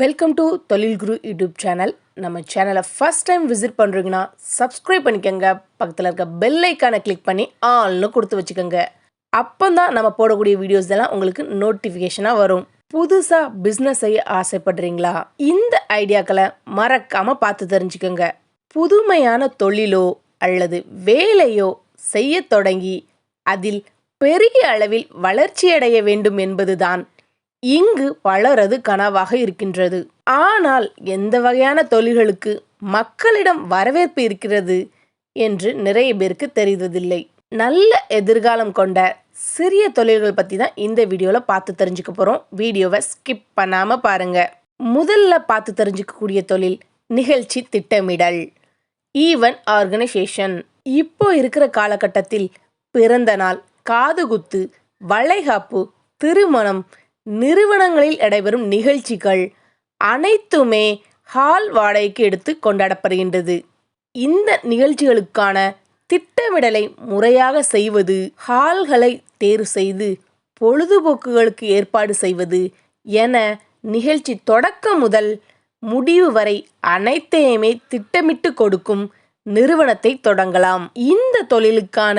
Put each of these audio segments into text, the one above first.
Welcome to தொழில் குரு YouTube channel நம்ம சேனலை ஃபஸ்ட் டைம் விசிட் பண்ணுறீங்கன்னா சப்ஸ்கிரைப் பண்ணிக்கோங்க. பக்கத்தில் இருக்க பெல் ஐக்கானை கிளிக் பண்ணி ஆல்னு கொடுத்து வச்சுக்கோங்க. அப்போ தான் நம்ம போடக்கூடிய வீடியோஸ் எல்லாம் உங்களுக்கு நோட்டிஃபிகேஷனாக வரும். புதுசாக பிஸ்னஸ் செய்ய ஆசைப்படுறீங்களா? இந்த ஐடியாக்களை மறக்காமல் பார்த்து தெரிஞ்சுக்கோங்க. புதுமையான தொழிலோ அல்லது வேலையோ செய்ய தொடங்கி அதில் பெரிய அளவில் வளர்ச்சியடைய வேண்டும் என்பதுதான் இங்கு பலரது கனவாக இருக்கின்றது. ஆனால் எந்த வகையான தொழில்களுக்கு மக்களிடம் வரவேற்பு இருக்கிறது என்று நிறைய பேருக்கு தெரிவதில்லை. நல்ல எதிர்காலம் கொண்ட சிறிய தொழில்கள் பற்றி தான் இந்த வீடியோவில் பார்த்து தெரிஞ்சுக்க போகிறோம் வீடியோவை ஸ்கிப் பண்ணாமல் பாருங்க. முதல்ல பார்த்து தெரிஞ்சுக்கக்கூடிய தொழில் நிகழ்ச்சி திட்டமிடல். ஈவன் ஆர்கனைசேஷன் இப்போ இருக்கிற காலகட்டத்தில் பிறந்த நாள் காதுகுத்து வளைகாப்பு திருமணம் நிறுவனங்களில் நடைபெறும் நிகழ்ச்சிகள் அனைத்துமே ஹால் வாடகைக்கு எடுத்து கொண்டாடப்படுகின்றது. இந்த நிகழ்ச்சிகளுக்கான திட்டமிடலை முறையாக செய்வது ஹால்களை தேர்வு செய்து பொழுதுபோக்குகளுக்கு ஏற்பாடு செய்வது என நிகழ்ச்சி தொடக்கம் முதல் முடிவு வரை அனைத்தையுமே திட்டமிட்டு கொடுக்கும் நிறுவனத்தை தொடங்கலாம். இந்த தொழிலுக்கான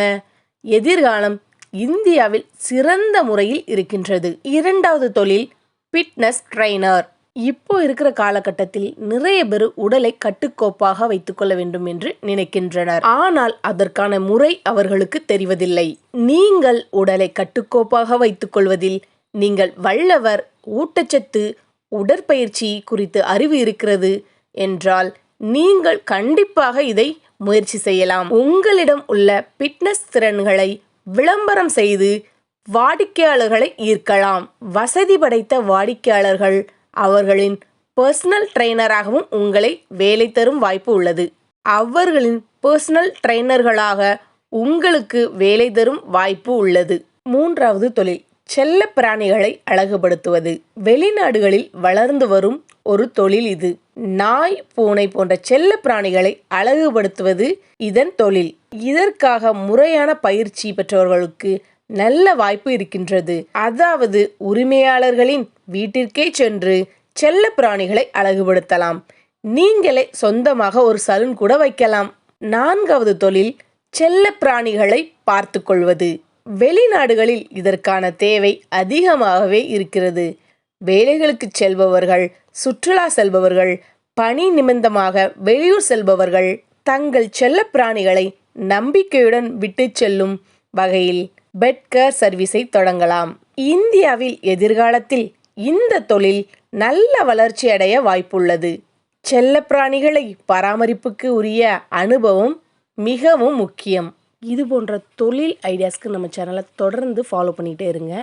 எதிர்காலம் இந்தியாவில் சிறந்த முறையில் இருக்கின்றது. இரண்டாவது தொழில் ஃபிட்னஸ் ட்ரைனர் இப்போ இருக்கிற காலகட்டத்தில் நிறைய பேர் உடலை கட்டுக்கோப்பாக வைத்துக்கொள்ள வேண்டும் என்று நினைக்கின்றனர். ஆனால் அதற்கான முறை அவர்களுக்கு தெரிவதில்லை. நீங்கள் உடலை கட்டுக்கோப்பாக வைத்துக்கொள்வதில் நீங்கள் வல்லவர் ஊட்டச்சத்து உடற்பயிற்சி குறித்து அறிவு இருக்கிறது என்றால் நீங்கள் கண்டிப்பாக இதை முயற்சி செய்யலாம். உங்களிடம் உள்ள ஃபிட்னஸ் திறன்களை விளம்பரம் செய்து வாடிக்கையாளர்களை ஈர்க்கலாம். வசதி படைத்த வாடிக்கையாளர்கள் அவர்களின் பர்சனல் ட்ரெய்னராகவும் உங்களை வேலை தரும் வாய்ப்பு உள்ளது. அவர்களின் பர்சனல் ட்ரெய்னர்களாக உங்களுக்கு வேலை தரும் வாய்ப்பு உள்ளது. மூன்றாவது தொழில் செல்ல பிராணிகளை அழகுபடுத்துவது. வெளிநாடுகளில் வளர்ந்து வரும் ஒரு தொழில் இது. நாய் பூனை போன்ற செல்ல பிராணிகளை அழகுபடுத்துவது இதன் தொழில். இதற்காக முறையான பயிற்சி பெற்றவர்களுக்கு நல்ல வாய்ப்பு இருக்கின்றது. அதாவது உரிமையாளர்களின் வீட்டிற்கே சென்று செல்ல பிராணிகளை அழகுபடுத்தலாம். நீங்களே சொந்தமாக ஒரு சலூன் கூட வைக்கலாம். நான்காவது தொழில் செல்ல பிராணிகளை பார்த்து கொள்வது வெளிநாடுகளில் இதற்கான தேவை அதிகமாகவே இருக்கிறது. வேலைகளுக்கு செல்பவர்கள் சுற்றுலா செல்பவர்கள் பணி நிமித்தமாக வெளியூர் செல்பவர்கள் தங்கள் செல்ல பிராணிகளை நம்பிக்கையுடன் விட்டு செல்லும் வகையில் பெட்கர் சர்வீஸை தொடங்கலாம். இந்தியாவில் எதிர்காலத்தில் இந்த தொழில் நல்ல வளர்ச்சி அடைய வாய்ப்புள்ளது. செல்லப்பிராணிகளை பராமரிப்புக்கு உரிய அனுபவம் மிகவும் முக்கியம். இது போன்ற தொழில் ஐடியாஸ்க்கு நம்ம சேனலை தொடர்ந்து ஃபாலோ பண்ணிகிட்டே இருங்க.